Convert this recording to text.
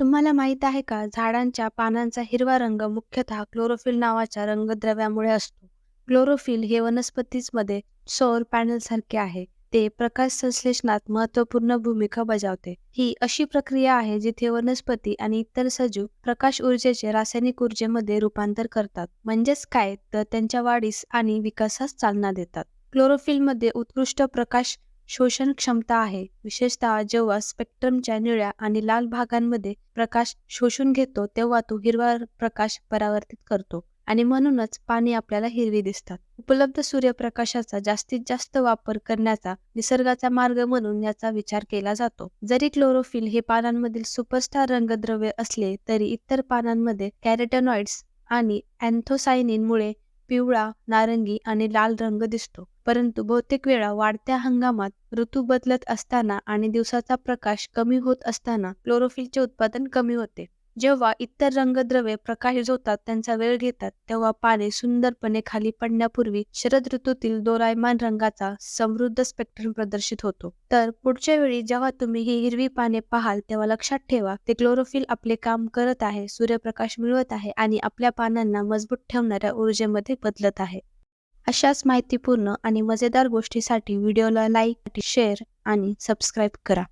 तुम्हाला माहीत आहे का झाडांच्या पानांचा हिरवा रंग मुख्यतः क्लोरोफिल नावाच्या रंगद्रव्यामुळे असतो. क्लोरोफिल हे वनस्पतीमध्ये सौर पॅनलसारखे आहे. ते प्रकाश संश्लेषणात महत्त्वपूर्ण भूमिका बजावते. ही अशी प्रक्रिया आहे जिथे वनस्पती आणि इतर सजीव प्रकाश ऊर्जेचे रासायनिक ऊर्जेमध्ये रूपांतर करतात. म्हणजेच काय तर त्यांच्या वाढीस आणि विकासास चालना देतात. क्लोरोफिलमध्ये उत्कृष्ट प्रकाश शोषण क्षमता आहे, विशेषतः जेव्हा स्पेक्ट्रमच्या निळ्या आणि लाल भागांमध्ये प्रकाश शोषून घेतो तेव्हा तो हिरवा प्रकाश परावर्तित करतो आणि म्हणूनच पाने आपल्याला हिरवी दिसतात. उपलब्ध सूर्यप्रकाशाचा जास्तीत जास्त वापर करण्याचा निसर्गाचा मार्ग म्हणून याचा विचार केला जातो. जरी क्लोरोफिल हे पानांमधील सुपरस्टार रंगद्रव्य असले तरी इतर पानांमध्ये कॅरेटनॉइड्स आणि अँथोसायनिनमुळे पिवळा, नारंगी आणि लाल रंग दिसतो. परंतु बहुतेक वेळा वाढत्या हंगामात, ऋतू बदलत असताना आणि दिवसाचा प्रकाश कमी होत असताना क्लोरोफिलचे उत्पादन कमी होते. जेव्हा इतर रंगद्रव्ये प्रकाश होतात त्यांचा वेळ घेतात तेव्हा पाने सुंदरपणे खाली पडण्यापूर्वी शरद ऋतूतील दोरायमान रंगाचा समृद्ध स्पेक्ट्रम प्रदर्शित होतो. तर पुढच्या वेळी जेव्हा तुम्ही ही हिरवी पाने पाहाल तेव्हा लक्षात ठेवा ते क्लोरोफिल आपले काम करत आहे, सूर्यप्रकाश मिळवत आहे आणि आपल्या पानांना मजबूत ठेवणाऱ्या ऊर्जेमध्ये बदलत आहे. अशाच माहितीपूर्ण आणि मजेदार गोष्टीसाठी व्हिडिओला लाईक, शेअर आणि सबस्क्राईब करा.